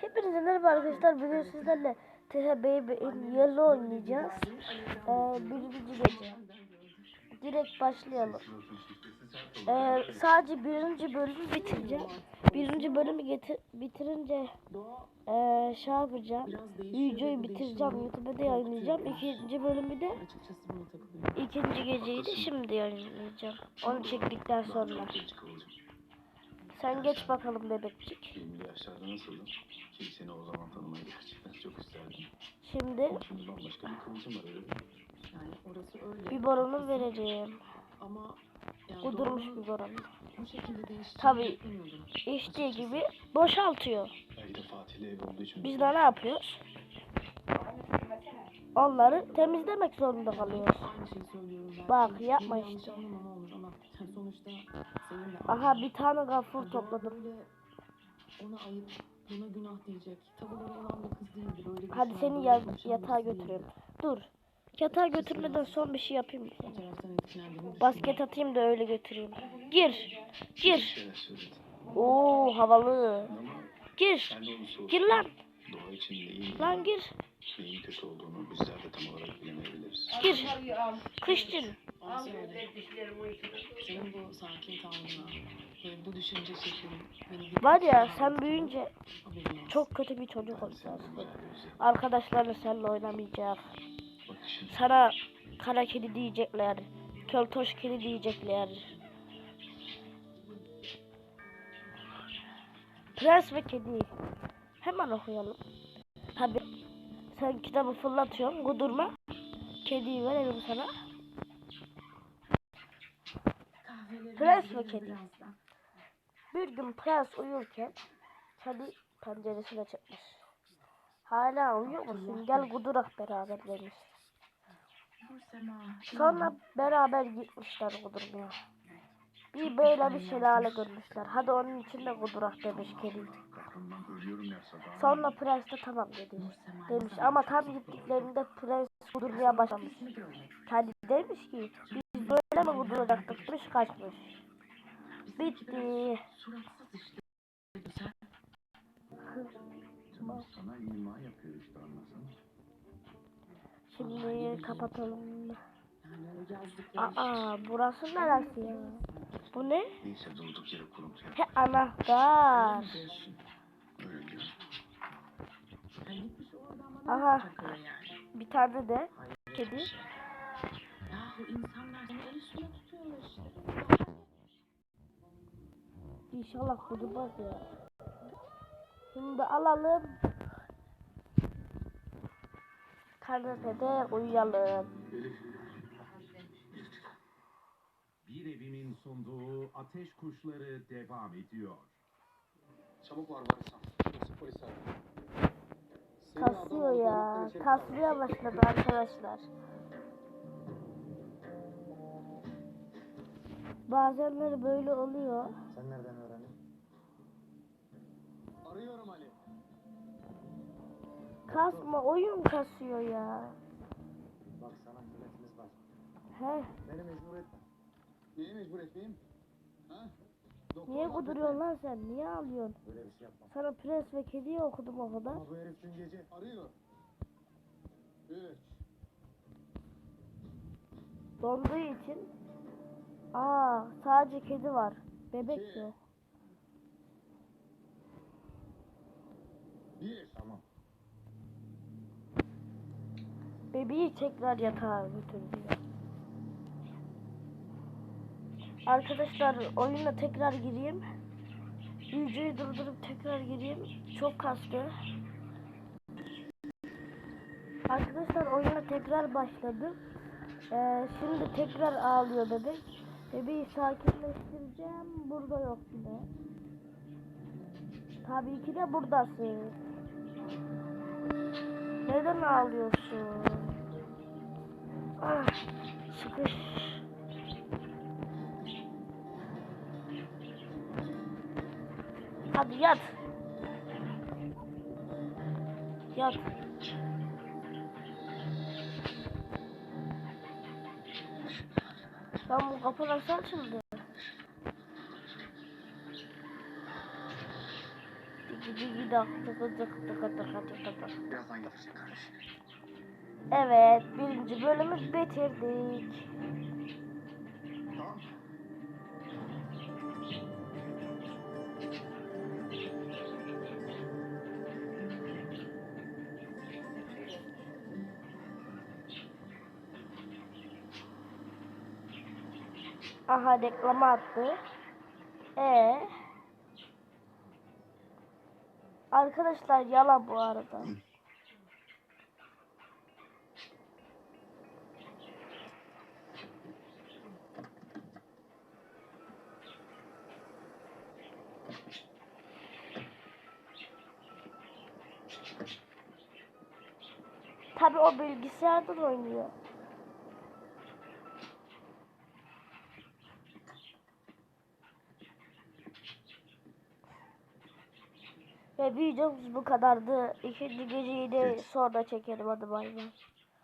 Hepinize merhaba arkadaşlar. Bugün sizlerle TH Baby in Yellow oynayacağız. Ee, birinci gece. Direkt başlayalım. Ee, sadece birinci bölümü bitireceğim. Birinci bölümü bitirince ee, şey yapacağım. Videoyu bitireceğim. YouTube'da da yayınlayacağım. İkinci bölümü de ikinci geceyi de şimdi yayınlayacağım. Onu çektikten sonra. Sen geç bakalım bebekçik. 20'li yaşlarda nasıldın? Ki seni o zaman tanımayı gerçekten çok isterdim. Şimdi Ama şimdi bambaşka bir kıvılcım var öyle mi? Yani orası öyle. biberonu vereceğim. Ama yani Kudurmuş doğru biberonu. bu şekilde değiştiğini Tabii. İçtiği gibi boşaltıyor. Belki de Fatih'le ev olduğu için. Biz de ne yapıyoruz? Onları temizlemek zorunda kalıyoruz. Bak, yapma işte. Sonuçta senin de Aha bir tane gafur topladım. Böyle ona ayıp, buna günah diyecek. Tavırları olan bir kız değildir. Öyle Hadi güçlü, seni ya yatağa götüreyim. Dur. Yatağa götürmeden son bir şey yapayım Basket atayım da öyle götüreyim. Gir. Bir Gir. Oo havalı. Gir. Gir lan. Doğa için neyin, Lan gir. neyin kötü olduğunu bizler de tam olarak bilemeyebiliriz. Gir. Kışçın. Söyle. Senin bu sakin tavrına ve bu düşünce şeklin beni Var ya sen büyüyünce çok kötü bir çocuk olacaksın. Arkadaşlarla seninle oynamayacak. Sana kara kedi diyecekler. Költoş kedi diyecekler. Prens ve kedi. Hemen okuyalım. Tabi sen kitabı fırlatıyorsun. Kudurma. Kediyi verelim sana. Prens ve kedi. Bir gün prens uyurken kedi penceresine çıkmış. Hala uyuyor musun? Gel kudurak beraber demiş. Sonra beraber gitmişler kudurmaya. Bir böyle bir şelale görmüşler. Hadi onun içinde kudurak demiş kedi. Sonra prens de tamam dedi. Demiş ama tam gittiklerinde prens kudurmaya başlamış. Kedi demiş ki böyle mi kuduracaktık demiş kaçmış. Bitti. Suratsız işte. Güzel. Canım sana ima yapıyor işte anlasana. Şimdi kapatalım. Aa burası neresi ya? Bu ne? Neyse durduk yere kurumsal. He anahtar. Öyle diyor. Bana Aha. Bir tane de kedi. Yahu insanlar seni el üstüne tutuyorlar işte. İnşallah kudurmaz ya. Şimdi alalım. Kanepede uyuyalım. Bir evimin sunduğu ateş kuşları devam ediyor. Çabuk var varsa. Burası polis abi. Kasıyor ya. Kasmaya başladı arkadaşlar. Bazenleri böyle oluyor. Sen nereden öğrendin? Arıyorum Ali. Kasma oyun kasıyor ya. Bak sana hürmetimiz var. He. Beni mecbur etme. Neyi mecbur etmeyeyim? Ha? Doktor Niye kuduruyorsun lan sen? Niye ağlıyorsun? Böyle bir şey yapma. Sana prens ve kediyi okudum o kadar. Ama bu herif dün gece arıyor. Üç. Donduğu için. Aa sadece kedi var. Bebek yok. Bir. Tamam. Bebeği tekrar yatağa götürüyor. Arkadaşlar oyuna tekrar gireyim. Videoyu durdurup tekrar gireyim. Çok kastı. Arkadaşlar oyuna tekrar başladım. Ee, şimdi tekrar ağlıyor bebek. Bebeği sakinleştireceğim. Burada yok yine. Tabii ki de buradasın. Neden ağlıyorsun? Ah, sıkış. Hadi yat. Yat. Lan bu kapı nasıl açıldı? Birazdan getirecek kardeşini. Evet birinci bölümü bitirdik. Aha reklama attı. E Arkadaşlar yalan bu arada. Tabi o bilgisayardan oynuyor. Ve videomuz bu kadardı. İkinci geceyi de sonra çekelim hadi bay bay.